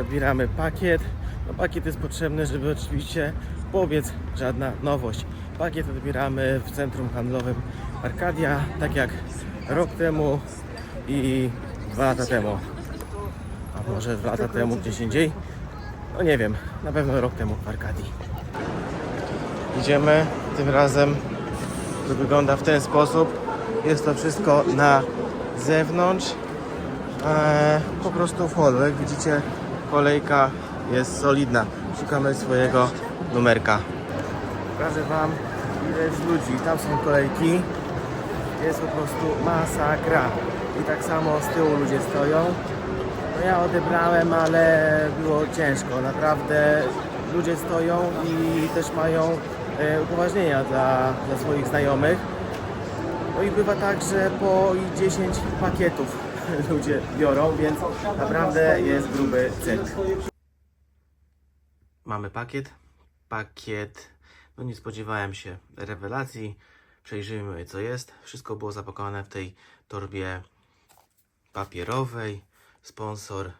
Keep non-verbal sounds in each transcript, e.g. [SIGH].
Odbieramy pakiet. No pakiet jest potrzebny, żeby oczywiście powiedz żadna nowość. Pakiet odbieramy w centrum handlowym Arkadia, tak jak rok temu i dwa lata temu. A może dwa lata temu gdzieś indziej? No nie wiem, na pewno rok temu w Arkadii. Idziemy, tym razem to wygląda w ten sposób. Jest to wszystko na zewnątrz. Eee, po prostu w holu. Jak widzicie, kolejka jest solidna. Szukamy swojego numerka. Pokażę Wam ileś ludzi. Tam są kolejki. Jest po prostu masakra. I tak samo z tyłu ludzie stoją. No ja odebrałem, ale było ciężko. Naprawdę ludzie stoją i też mają e, upoważnienia dla, dla swoich znajomych. No i bywa tak, że po 10 pakietów [LAUGHS] ludzie biorą, więc naprawdę jest gruby cyrk. Mamy pakiet. Pakiet. No nie spodziewałem się rewelacji. Przejrzyjmy co jest. Wszystko było zapakowane w tej torbie papierowej. Sponsor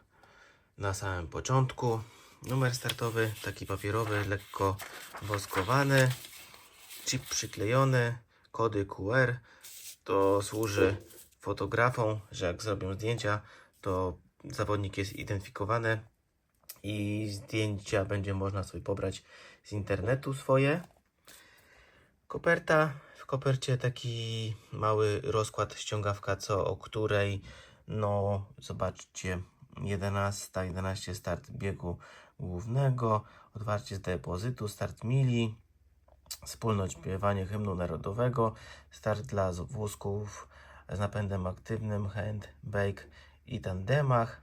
na samym początku. Numer startowy, taki papierowy, lekko woskowany. Chip przyklejony. Kody QR. To służy fotografom, że jak zrobią zdjęcia, to zawodnik jest identyfikowany i zdjęcia będzie można sobie pobrać z internetu swoje. Koperta. W kopercie taki mały rozkład ściągawka, co o której, no zobaczcie, 11, 11 start biegu głównego, otwarcie z depozytu, start mili, wspólność śpiewanie hymnu narodowego, start dla wózków z napędem aktywnym, hand, bake i tandemach.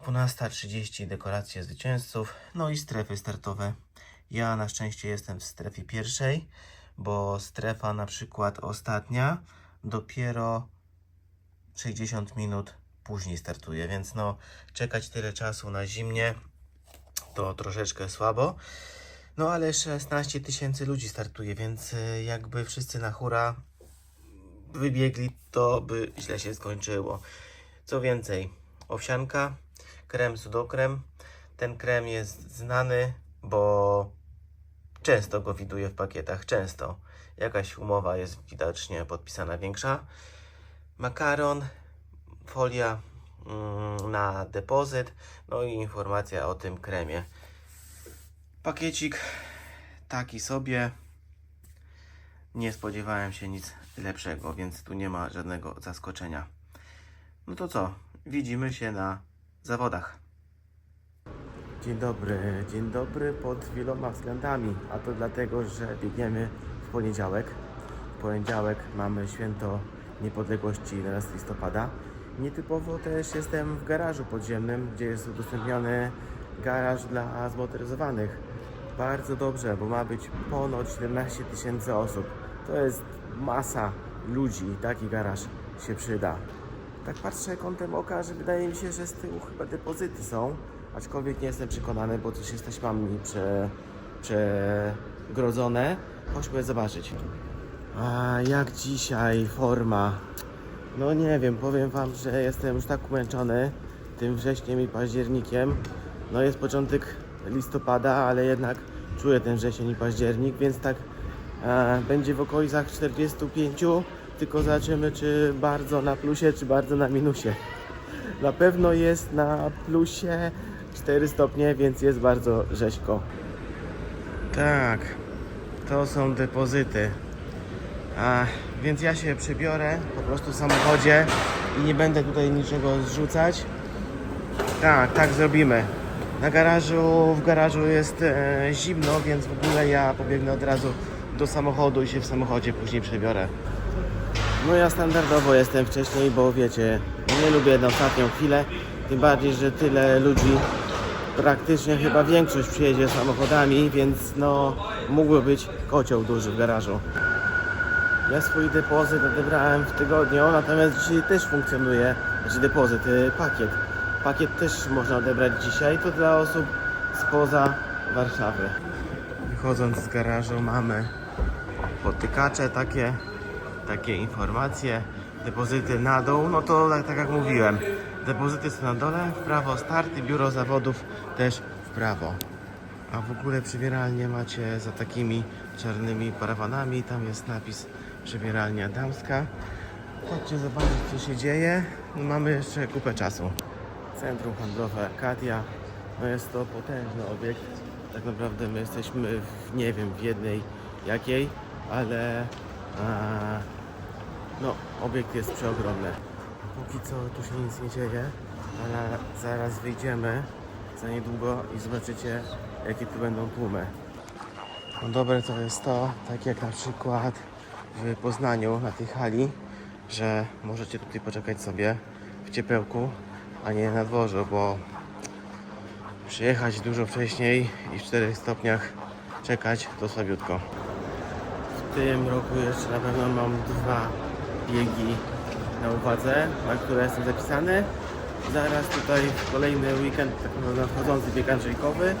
12.30 dekoracje zwycięzców, no i strefy startowe. Ja na szczęście jestem w strefie pierwszej, bo strefa na przykład ostatnia dopiero 60 minut później startuje, więc no czekać tyle czasu na zimnie to troszeczkę słabo. No ale 16 tysięcy ludzi startuje, więc y, jakby wszyscy na hura wybiegli, to by źle się skończyło. Co więcej, owsianka, krem sudokrem. Ten krem jest znany, bo często go widuję w pakietach, często. Jakaś umowa jest widocznie podpisana większa. Makaron, folia mm, na depozyt, no i informacja o tym kremie. Pakiecik taki sobie. Nie spodziewałem się nic lepszego, więc tu nie ma żadnego zaskoczenia. No to co? Widzimy się na zawodach. Dzień dobry, dzień dobry pod wieloma względami, a to dlatego, że biegniemy w poniedziałek. W poniedziałek mamy święto niepodległości 11 listopada. Nietypowo też jestem w garażu podziemnym, gdzie jest udostępniony garaż dla zmotoryzowanych. Bardzo dobrze, bo ma być ponoć 17 tysięcy osób. To jest masa ludzi, taki garaż się przyda. Tak patrzę kątem oka, że wydaje mi się, że z tyłu chyba depozyty są, aczkolwiek nie jestem przekonany, bo coś jest taśmami prze, przegrodzone. Chodźmy zobaczyć. A jak dzisiaj forma? No nie wiem, powiem Wam, że jestem już tak umęczony tym wrześniem i październikiem. No jest początek listopada, ale jednak czuję ten wrzesień i październik, więc tak będzie w okolicach 45, tylko zobaczymy czy bardzo na plusie, czy bardzo na minusie. Na pewno jest na plusie 4 stopnie, więc jest bardzo rzeźko. Tak, to są depozyty. A, więc ja się przebiorę po prostu w samochodzie i nie będę tutaj niczego zrzucać. Tak, tak zrobimy. Na garażu, w garażu jest e, zimno, więc w ogóle ja pobiegnę od razu do samochodu i się w samochodzie później przebiorę. No ja standardowo jestem wcześniej, bo wiecie, nie lubię na ostatnią chwilę, tym bardziej, że tyle ludzi, praktycznie chyba większość przyjedzie samochodami, więc no mógłby być kocioł duży w garażu. Ja swój depozyt odebrałem w tygodniu, natomiast dzisiaj też funkcjonuje, znaczy depozyt, y, pakiet. Pakiet też można odebrać dzisiaj, to dla osób spoza Warszawy. Wychodząc z garażu mamy potykacze takie, takie informacje, depozyty na dół, no to tak, tak jak mówiłem, Depozyty są na dole, w prawo start i biuro zawodów też w prawo. A w ogóle przybieralnie macie za takimi czarnymi parawanami. Tam jest napis przybieralnia damska. Chodźcie zobaczyć co się dzieje. Mamy jeszcze kupę czasu. Centrum handlowe Arkadia. No jest to potężny obiekt. Tak naprawdę my jesteśmy w, nie wiem w jednej jakiej, ale no obiekt jest przeogromny. Póki co tu się nic nie dzieje, ale zaraz wyjdziemy za niedługo i zobaczycie jakie tu będą tłumy. No dobre to jest to, tak jak na przykład w Poznaniu na tej hali, że możecie tutaj poczekać sobie w ciepełku, a nie na dworzu, bo przyjechać dużo wcześniej i w 4 stopniach czekać to słabiutko. Tym roku jeszcze na pewno mam dwa biegi na uwadze, na które jestem zapisany. Zaraz tutaj kolejny weekend, tak naprawdę nadchodzący bieg Andrzejkowy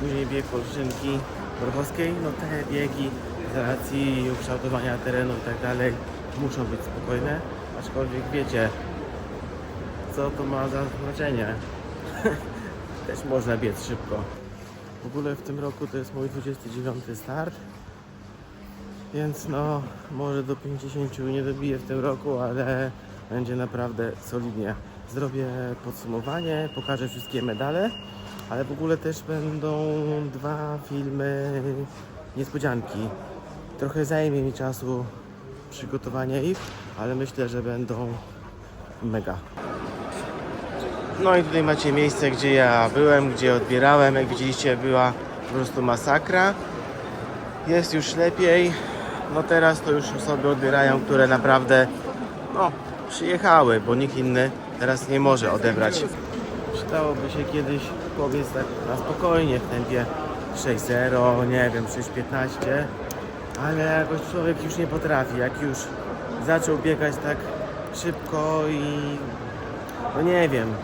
później bieg Olszynki Borchowskiej. No te biegi z racji ukształtowania terenu i tak dalej muszą być spokojne, aczkolwiek wiecie, co to ma za znaczenie. [LAUGHS] Też można biec szybko. W ogóle w tym roku to jest mój 29 start. Więc no, może do 50 nie dobiję w tym roku, ale będzie naprawdę solidnie. Zrobię podsumowanie, pokażę wszystkie medale, ale w ogóle też będą dwa filmy niespodzianki. Trochę zajmie mi czasu przygotowanie ich, ale myślę, że będą mega. No i tutaj macie miejsce, gdzie ja byłem, gdzie odbierałem. Jak widzieliście, była po prostu masakra. Jest już lepiej. No teraz to już osoby odbierają, które naprawdę no, przyjechały, bo nikt inny teraz nie może odebrać. Przydałoby się kiedyś powiedz tak na spokojnie w tempie 6.0, nie wiem, 6.15, ale jakoś człowiek już nie potrafi. Jak już zaczął biegać tak szybko i no nie wiem,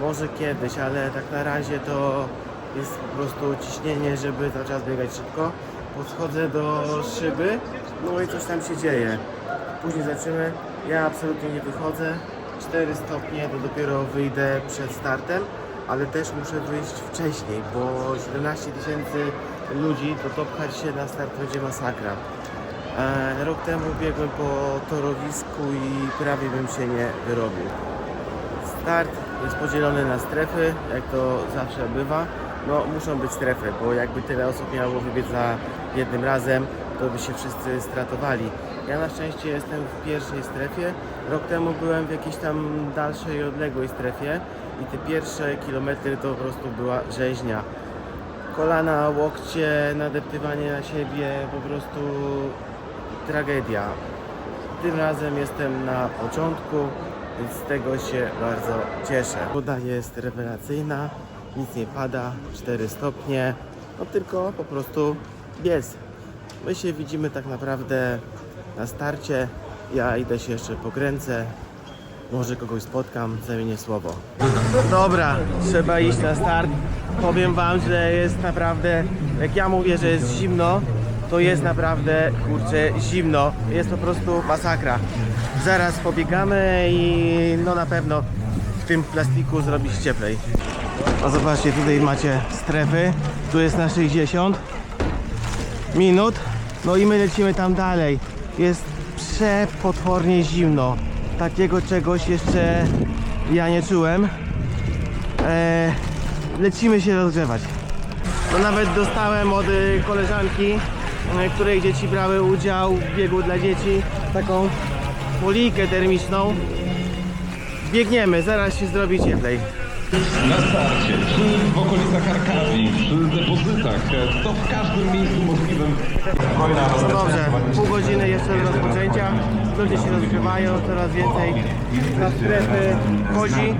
może kiedyś, ale tak na razie to jest po prostu ciśnienie, żeby cały czas biegać szybko. Podchodzę do szyby, no i coś tam się dzieje. Później zaczymy. Ja absolutnie nie wychodzę. 4 stopnie to dopiero wyjdę przed startem, ale też muszę wyjść wcześniej, bo 17 tysięcy ludzi, to to pchać się na start będzie masakra. E, rok temu biegłem po torowisku i prawie bym się nie wyrobił. Start jest podzielony na strefy, jak to zawsze bywa. No muszą być strefy, bo jakby tyle osób miało wybiec za jednym razem, to by się wszyscy stratowali. Ja na szczęście jestem w pierwszej strefie. Rok temu byłem w jakiejś tam dalszej, odległej strefie i te pierwsze kilometry to po prostu była rzeźnia. Kolana, łokcie, nadeptywanie na siebie, po prostu tragedia. Tym razem jestem na początku, więc z tego się bardzo cieszę. Woda jest rewelacyjna, nic nie pada, 4 stopnie, no tylko po prostu biec. My się widzimy tak naprawdę na starcie. Ja idę się jeszcze pokręcę. Może kogoś spotkam, zamienię słowo. Dobra, trzeba iść na start. Powiem wam, że jest naprawdę, jak ja mówię, że jest zimno, to jest naprawdę, kurczę, zimno. Jest po prostu masakra. Zaraz pobiegamy i no na pewno w tym plastiku zrobi się cieplej. No zobaczcie, tutaj macie strefy. Tu jest na 60 minut. No i my lecimy tam dalej. Jest przepotwornie zimno. Takiego czegoś jeszcze ja nie czułem. Eee, lecimy się rozgrzewać. No nawet dostałem od y, koleżanki, y, której dzieci brały udział w biegu dla dzieci, taką folijkę termiczną. Biegniemy, zaraz się zrobi cieplej. Na starcie, czy w okolicach Arkadii, przy depozytach, to w każdym miejscu możliwym. No dobrze, pół godziny jeszcze do rozpoczęcia. Ludzie się rozgrzewają, coraz więcej na strefy chodzi.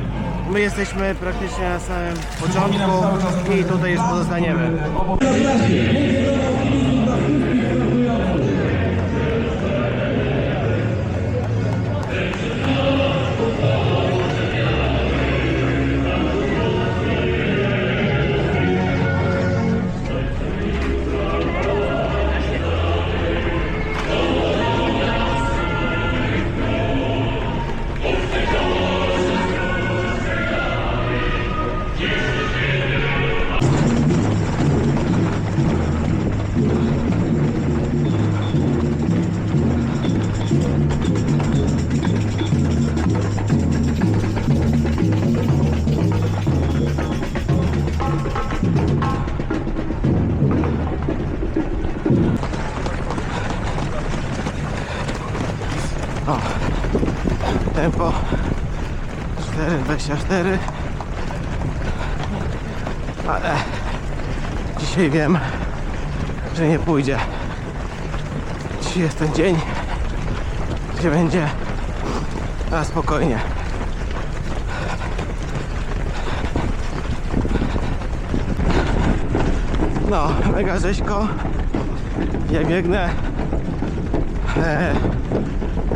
My jesteśmy praktycznie na samym początku i tutaj już pozostaniemy. 4,24 Ale dzisiaj wiem, że nie pójdzie. Dzisiaj jest ten dzień, gdzie będzie na spokojnie. No, mega rzeźko. Ja biegnę e,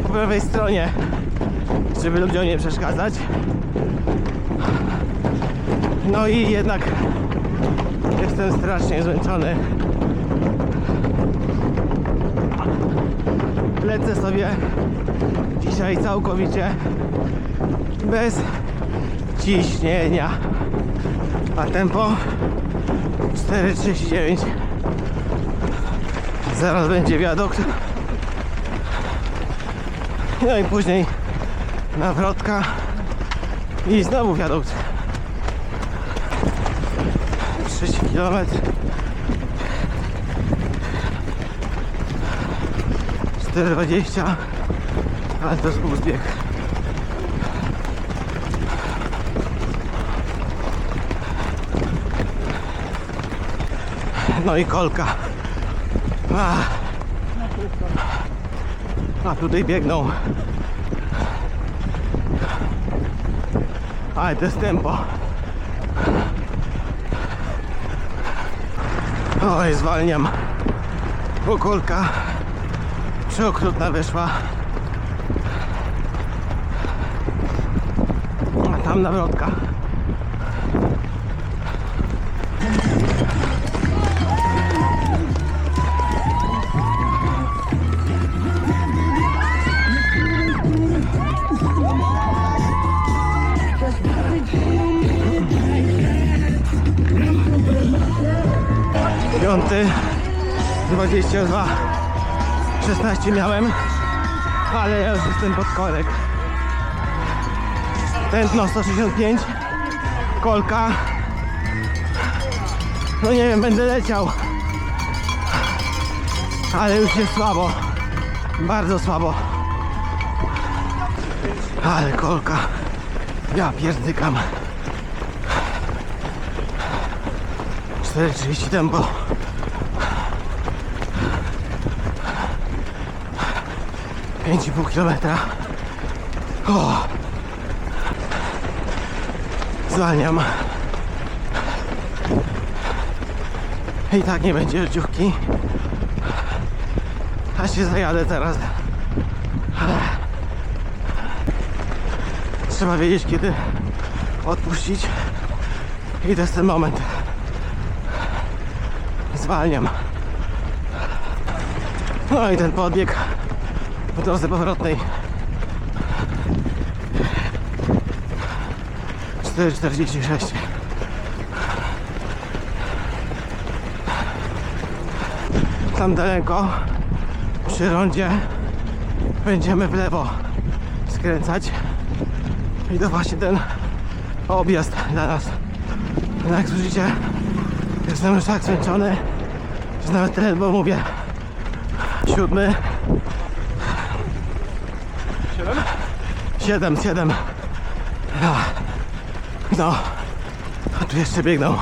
po prawej stronie, żeby ludziom nie przeszkadzać. No i jednak jestem strasznie zmęczony. Lecę sobie dzisiaj całkowicie bez ciśnienia. A tempo 4,39 Zaraz będzie wiadukt No i później nawrotka I znowu wiadukt Kilometr 4,20 Ale to jest uzbieg No i kolka. A, A tutaj biegną. Ale to jest tempo. Oj, zwalniam. Bo kolka przeokrutna wyszła. A tam nawrotka. Piąty 22 16 miałem ale ja już jestem pod korek. Tętno 165 kolka. No nie wiem będę leciał. Ale już jest słabo bardzo słabo. Ale kolka ja pierdykam. 4,30 tempo Pięć i pół kilometra. O! Zwalniam. I tak nie będzie życiówki. A się zajadę teraz. Trzeba wiedzieć kiedy odpuścić. I to jest ten moment. Zwalniam. No i ten podbieg w drodze powrotnej. 4,46 Tam daleko przy rondzie będziemy w lewo skręcać. I to właśnie ten objazd dla nas. No jak słyszycie jestem już tak zmęczony że nawet ledwo mówię. Siódmy Siedem, siedem. No. A tu jeszcze biegną.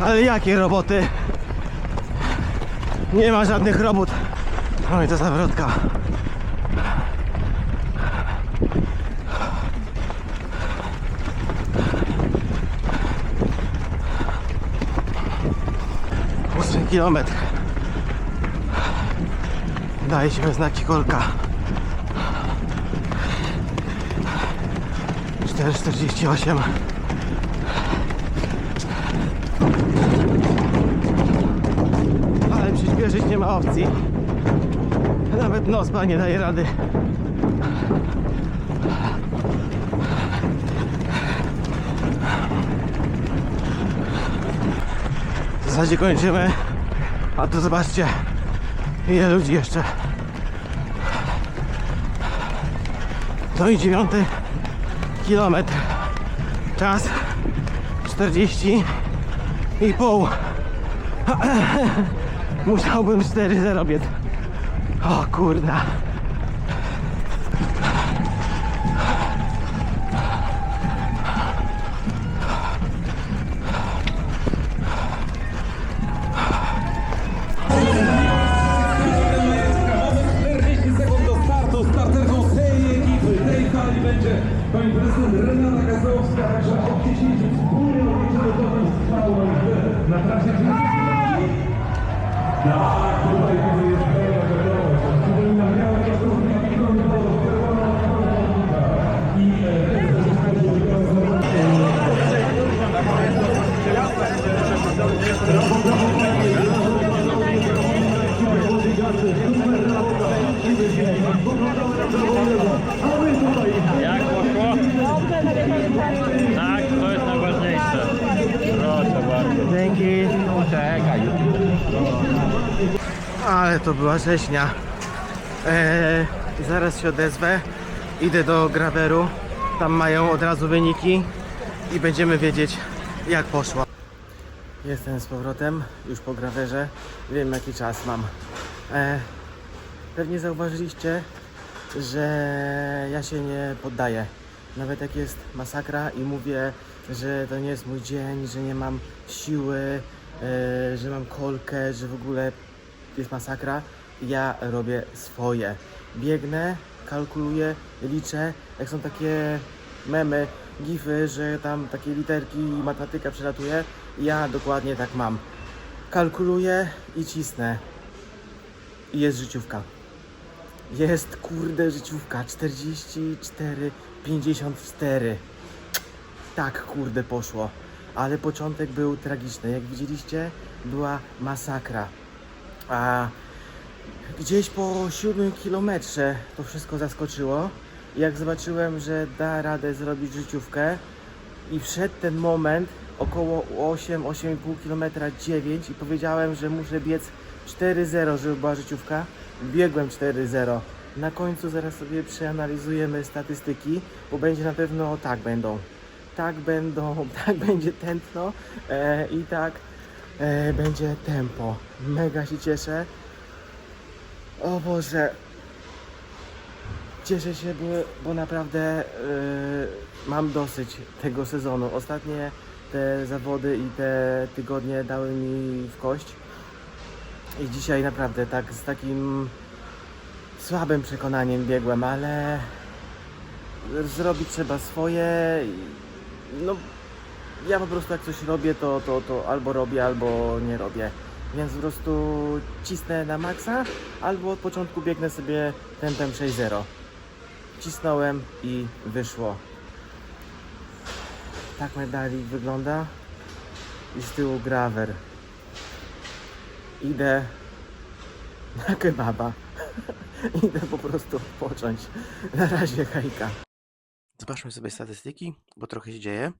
Ale jakie roboty? Nie ma żadnych robót. I to zawrotka. Ósmy kilometr. We znaki kolka. 4,48 Ale przyspieszyć nie ma opcji. Nawet nospa nie daje rady. W zasadzie kończymy. A tu zobaczcie, ile ludzi jeszcze. No i dziewiąty kilometr. Czas 40 i pół. [CLEARS THROAT] Musiałbym 4-0 biec. O kurna. Renata Gazowska. Także od 10 wspólnie odliczony strzałem na trasie Tak, tutaj jest pełna gotowość. Przypominam, miałem to Jak poszło? Tak, to jest najważniejsze. Proszę bardzo. Dzięki. Czekaj. Ale to była rzeźnia. Eee, zaraz się odezwę. Idę do graweru. Tam mają od razu wyniki i będziemy wiedzieć jak poszło. Jestem z powrotem, już po grawerze. Wiem jaki czas mam. Eee, pewnie zauważyliście, że ja się nie poddaję. Nawet jak jest masakra i mówię, że to nie jest mój dzień, że nie mam siły, e, że mam kolkę, że w ogóle jest masakra, ja robię swoje. Biegnę, kalkuluję, liczę. Jak są takie memy, gify, że tam takie literki i matematyka przelatuje, ja dokładnie tak mam. Kalkuluję i cisnę. I jest życiówka. Jest kurde życiówka 44, 54. Tak kurde poszło. Ale początek był tragiczny. Jak widzieliście, była masakra. A gdzieś po 7 kilometrze to wszystko zaskoczyło. Jak zobaczyłem, że da radę zrobić życiówkę i wszedł ten moment około 8-8,5 km 9 i powiedziałem, że muszę biec 4-0, żeby była życiówka. Biegłem 4-0. Na końcu zaraz sobie przeanalizujemy statystyki, bo będzie na pewno tak będą. Tak będą, [LAUGHS] tak będzie tętno e, i tak e, będzie tempo. Mega się cieszę. O Boże. Cieszę się, bo, bo naprawdę e, mam dosyć tego sezonu. Ostatnie te zawody i te tygodnie dały mi w kość. I dzisiaj naprawdę tak z takim słabym przekonaniem biegłem, ale zrobić trzeba swoje. No, ja po prostu jak coś robię, to, to, to albo robię, albo nie robię. Więc po prostu cisnę na maksa, albo od początku biegnę sobie tempem 6.0. Cisnąłem i wyszło. Tak medalik wygląda. I z tyłu grawer. Idę [LAUGHS] na kebaba. [LAUGHS] Idę po prostu odpocząć. Na razie hejka. Zobaczmy sobie statystyki, bo trochę się dzieje.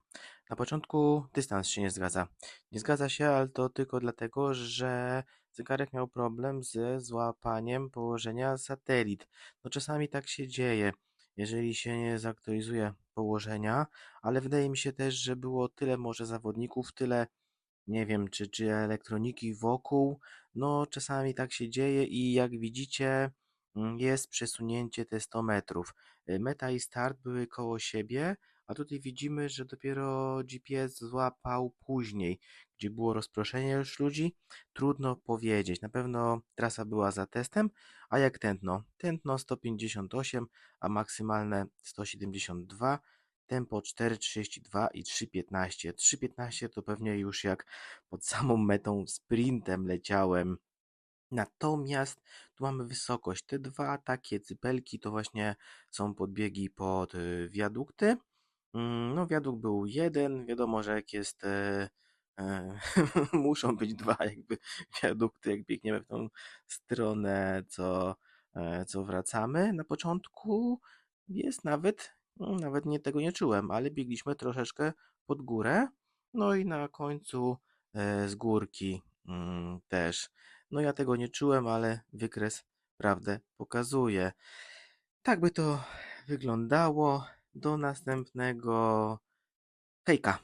Na początku dystans się nie zgadza. Nie zgadza się, ale to tylko dlatego, że zegarek miał problem ze złapaniem położenia satelit. No czasami tak się dzieje, jeżeli się nie zaktualizuje położenia, ale wydaje mi się też, że było tyle może zawodników, tyle nie wiem, czy, czy elektroniki wokół. No, czasami tak się dzieje i jak widzicie, mm, jest przesunięcie te 100 metrów. Meta i start były koło siebie, a tutaj widzimy, że dopiero GPS złapał później, gdzie było rozproszenie już ludzi. Trudno powiedzieć. Na pewno trasa była za testem, a jak tętno? Tętno 158, a maksymalne 172 tempo 4,32 i 3,15. 3,15 to pewnie już jak pod samą metą sprintem leciałem. Natomiast tu mamy wysokość. Te dwa takie cypelki to właśnie są podbiegi pod y, wiadukty. Mm, No, wiadukt był jeden. Wiadomo, że jak jest. E, e, [LAUGHS] muszą być dwa jakby wiadukty, jak biegniemy w tą stronę, co, e, co wracamy. Na początku jest nawet, no, nawet nie tego nie czułem, ale biegliśmy troszeczkę pod górę. No i na końcu e, z górki mm, też. No ja tego nie czułem, ale wykres prawdę pokazuje. Tak by to wyglądało. Do następnego hejka.